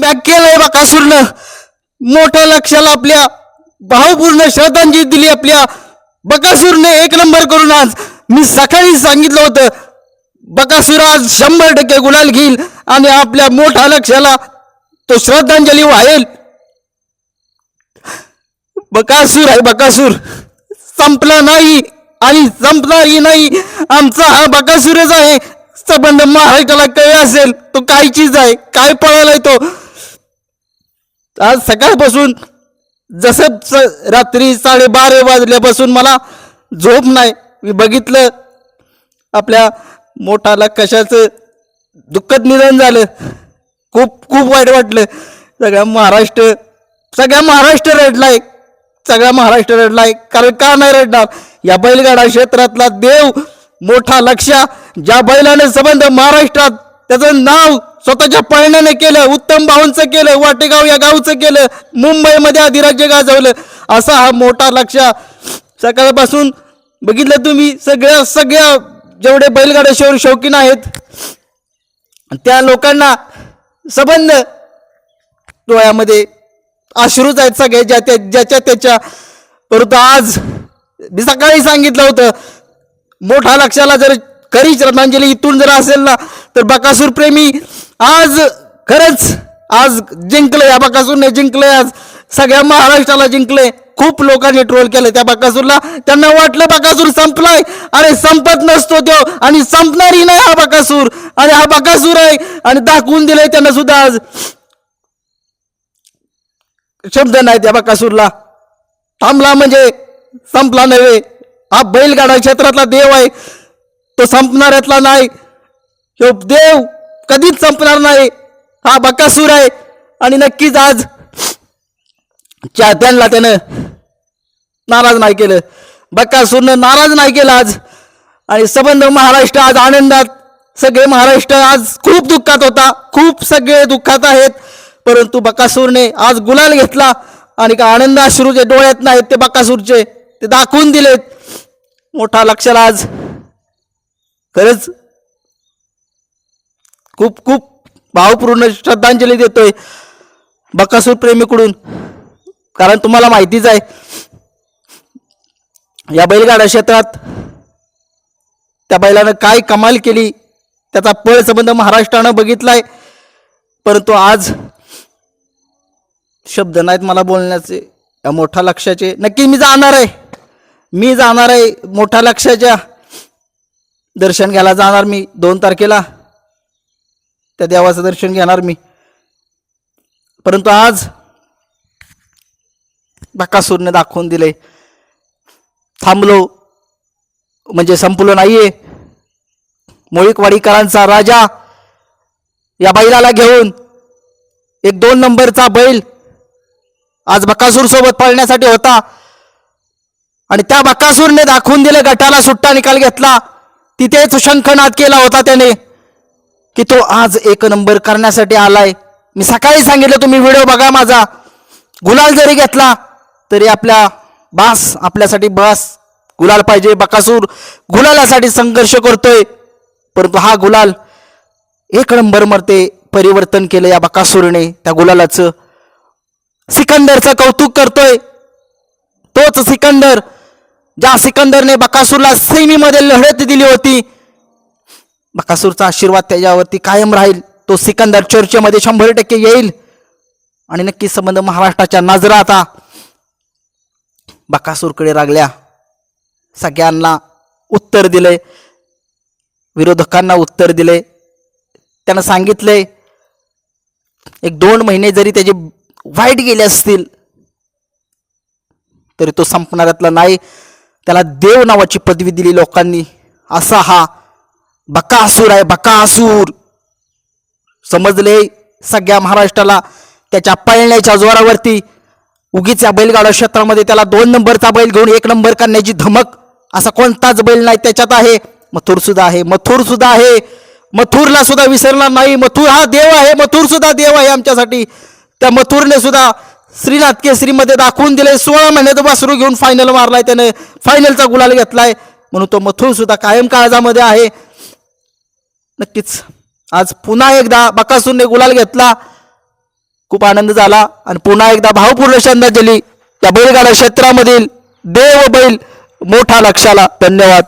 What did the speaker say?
Comeback केलंय बकासूरनं मोठ्या लक्षाला आपल्या भावपूर्ण श्रद्धांजली दिली आपल्या. बकासूरने एक नंबर करून आज. मी सकाळी सांगितलं होतं बकासूर आज शंभर टक्के गुलाल घेईल आणि आपल्या मोठ्या लक्षाला तो श्रद्धांजली वाहेल. बकासूर आहे बकासूर संपला नाही आणि संपणारही नाही. आमचा हा बकासूरच आहे. संबंध महाराष्ट्राला कळे असेल तो काय चीज आहे. काय पळालाय तो? आज सकाळपासून जसं स- रात्री साडेबारा वाजल्यापासून मला झोप नाही. मी बघितलं आपल्या मोठाला कशाचं दुःखद निधन झालं. खूप खूप वाईट वाटलं. सगळ्या महाराष्ट्र सगळ्या महाराष्ट्र रडलाय सगळा महाराष्ट्र रडलाय कारण का नाही रडणार? या बैलगाडा क्षेत्रातला देव मोठा लक्ष ज्या बैलाने संबंध महाराष्ट्रात त्याचं नाव स्वतःच्या पळण्याने केलं उत्तम भाऊंचं केलं वाटेगाव या गावचं केलं मुंबईमध्ये अधिराज्य गाजवलं. असा हा मोठा लक्ष सकाळपासून बघितलं तुम्ही सगळ्या सगळ्या जेवढे बैलगाड्या शौर शौकीन आहेत त्या लोकांना सबंध डोळ्यामध्ये अश्रूच आहेत सगळे ज्या त्या ज्याच्या त्याच्या परंतु आज मी सकाळी सांगितलं होतं मोठा लक्षाला जर खरी श्रद्धांजली इथून जर असेल ना तर बकासूर प्रेमी आज खरंच आज जिंकलंय या बकासूरने जिंकलंय आज सगळ्या महाराष्ट्राला जिंकले. खूप लोकांनी ट्रोल केलं त्या बकासूरला. त्यांना वाटलं बकासूर संपलाय. अरे संपत नसतो तो आणि संपणारही नाही हा बकासूर. आणि हा बकासूर आहे आणि दाखवून दिलंय त्यांना सुद्धा आज. शब्द नाही त्या बकासूरला. थांबला म्हणजे संपला नव्हे. हा बैलगाडा क्षेत्रातला देव आहे. तो संपणाऱ्यातला नाही. तो देव कधीच संपणार नाही. हा बकासूर आहे. आणि नक्कीच आज चाहत्यांना त्यानं नाराज नाही केलं. बकासूरनं नाराज नाही केलं आज. आणि संबंध महाराष्ट्र आज आनंदात. सगळे महाराष्ट्र आज खूप दुःखात होता. खूप सगळे दुःखात आहेत. परंतु बकासूरने आज गुलाल घेतला. आणि का आनंद अश्रू जे डोळ्यात नाहीत ते बकासूरचे ते दाखवून दिलेत. मोठा लक्षाला आज खरंच खूप खूप भावपूर्ण श्रद्धांजली देतोय बकासूर प्रेमीकडून. कारण तुम्हाला माहितीच आहे या बैलगाडा क्षेत्रात त्या बैलानं काय कमाल केली त्याचा पळ संबंध महाराष्ट्रानं बघितलाय. परंतु आज शब्द नाहीत मला बोलण्याचे या मोठ्या लक्षाचे नक्की मी जाणार आहे. मी जाणार आहे मोठ्या लक्षाच्या दर्शन घ्यायला जाणार मी दोन तारखेला. त्या देवाचं दर्शन घेणार मी. परंतु आज बकासूरने दाखवून दिले थांबलो म्हणजे संपलो नाहीये. मोळीकवाडीकरांचा राजा या बैलाला घेऊन एक दोन नंबरचा बैल आज बकासूर सोबत पळण्यासाठी होता. आणि त्या बकासूरने दाखवून दिले गटाला सुट्टा निकाल घेतला. तिथेच शंखनाद केला होता त्याने. की तो आज एक नंबर करण्यासाठी आलाय. मी सकाळी सांगितलं तुम्ही व्हिडिओ बघा माझा. गुलाल जरी घेतला तरी आपल्या बास आपल्यासाठी बस. गुलाल पाहिजे बकासूर. गुलालासाठी संघर्ष करतोय. परंतु हा गुलाल एक नंबर मरते परिवर्तन केलं या बकासूरने त्या गुलालाचं. सिकंदरचं कौतुक करतोय. तोच सिकंदर ज्या सिकंदरने बकासूरला सेमीमध्ये लढत दिली होती बकासूरचा आशीर्वाद त्याच्यावरती कायम राहील. तो सिकंदर चर्चेमध्ये शंभर टक्के येईल. आणि नक्की संबंध महाराष्ट्राच्या नजरा आता बकासूरकडे लागल्या. सगळ्यांना उत्तर दिले. विरोधकांना उत्तर दिले. त्यांना सांगितले एक दोन महिने जरी त्याचे वाईट गेले असतील तरी तो संपणाऱ्यातला नाही. त्याला देव नावाची पदवी दिली लोकांनी. असा हा बकासूर आहे बकासूर. समजले सगळ्या महाराष्ट्राला? त्याच्या पळण्याच्या जोरावरती उगीच या बैलगाडा क्षेत्रामध्ये त्याला दोन नंबरचा बैल घेऊन एक नंबर करण्याची धमक असा कोणताच बैल नाही त्याच्यात आहे. मथुर सुद्धा आहे मथुर सुद्धा आहे. मथुरला सुद्धा विसरणार नाही. मथुर हा देव आहे मथुर सुद्धा देव आहे आमच्यासाठी. त्या मथुरने सुद्धा श्रीनाथ केसरीमध्ये दाखवून दिले सोळा महिन्यात वासरू घेऊन फायनल मारलाय त्याने. फायनलचा गुलाल घेतलाय. म्हणून तो मथुर सुद्धा कायम काळजामध्ये आहे. नक्कीच. आज पुन्हा एकदा बकासूरने गुलाल घेतला. खूप आनंद झाला आणि पुन्हा एकदा भावपूर्ण श्रद्धांजली या बैलगाडा क्षेत्रामधील देव बैल मोठा लक्षाला. धन्यवाद.